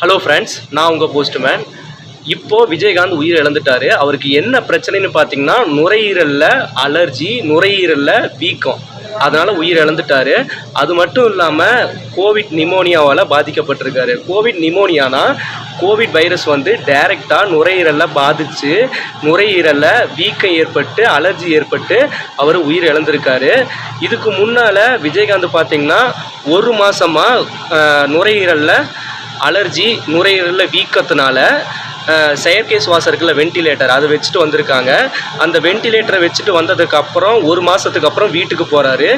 Hello friends நான் உங்கள் postman இப்போது விஜயகாந்த் உயிர் இழந்துட்டாரு அவருக்கு என்ன பிரச்சனைன்னு பார்த்தீங்கன்னா நுரையீரலில் அலர்ஜி நுரையீரலில் வீக்கம். அதனால் உயிர் இழந்துட்டார் அது மட்டும் இல்லாமல் கோவிட் நிமோனியாவால் பாதிக்கப்பட்டிருக்காரு. கோவிட் நிமோனியானா கோவிட் வைரஸ் வந்து டைரெக்டாக நுரையீரலில் பாதித்து நுரையீரலில் வீக்கம் ஏற்பட்டு அலர்ஜி ஏற்பட்டு அவர் உயிர் இழந்திருக்காரு இதுக்கு முன்னால் விஜயகாந்த் பார்த்தீங்கன்னா ஒரு மாதமாக நுரையீரலில் அலர்ஜி நுரையீரலில் வீக்கத்தினால செயற்கை சுவாசம் இருக்குல்ல வெண்டிலேட்டர் அதை வச்சுட்டு வந்திருக்காங்க. அந்த வெண்டிலேட்டரை வச்சுட்டு வந்ததுக்கப்புறம் ஒரு மாதத்துக்கு அப்புறம் வீட்டுக்கு போகிறாரு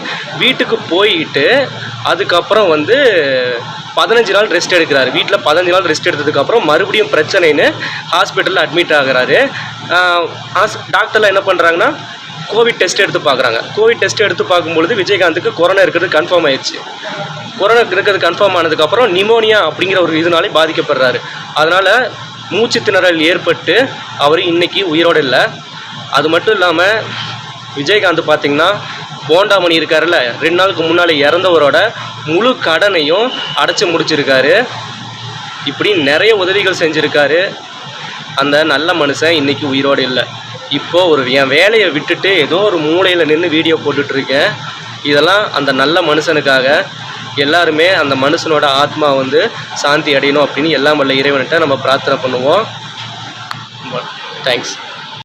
வீட்டுக்கு போயிட்டு அதுக்கப்புறம் வந்து பதினஞ்சு நாள் ரெஸ்ட் எடுக்கிறாரு. வீட்டில் பதினஞ்சு நாள் ரெஸ்ட் எடுத்ததுக்கப்புறம் மறுபடியும் பிரச்சனைன்னு ஹாஸ்பிட்டலில் அட்மிட் ஆகுறாரு. டாக்டர்லாம் என்ன பண்ணுறாங்கன்னா கோவிட் டெஸ்ட் எடுத்து பார்க்குறாங்க. கோவிட் டெஸ்ட் எடுத்து பார்க்கும்பொழுது விஜயகாந்துக்கு கொரோனா இருக்கிறது கன்ஃபார்ம் ஆயிடுச்சு. கொரோனா இருக்கிறது கன்ஃபார்ம் ஆனதுக்கப்புறம் நிமோனியா அப்படிங்கிற ஒரு இதனாலே பாதிக்கப்படுறாரு. அதனால் மூச்சு திணறல் ஏற்பட்டு அவர் இன்றைக்கி உயிரோடு இல்லை. அது மட்டும் இல்லாமல் விஜயகாந்த் பார்த்தீங்கன்னா போண்டாமணி இருக்காருல்ல ரெண்டு நாளுக்கு முன்னால் இறந்தவரோட முழு கடனையும் அடைச்சி முடிச்சிருக்காரு. இப்படி நிறைய உதவிகள் செஞ்சுருக்காரு. அந்த நல்ல மனுஷன் இன்றைக்கி உயிரோடு இல்லை. இப்போது ஒரு என் வேலையை விட்டுட்டு ஏதோ ஒரு மூலையில் நின்று வீடியோ போட்டுட்ருக்கேன் இதெல்லாம் அந்த நல்ல மனுஷனுக்காக எல்லாருமே அந்த மனுஷனோட ஆத்மா வந்து சாந்தி அடையணும் அப்படின்னு எல்லாம் வல்ல இறைவன்கிட்ட நம்ம பிரார்த்தனை பண்ணுவோம். தேங்க்ஸ்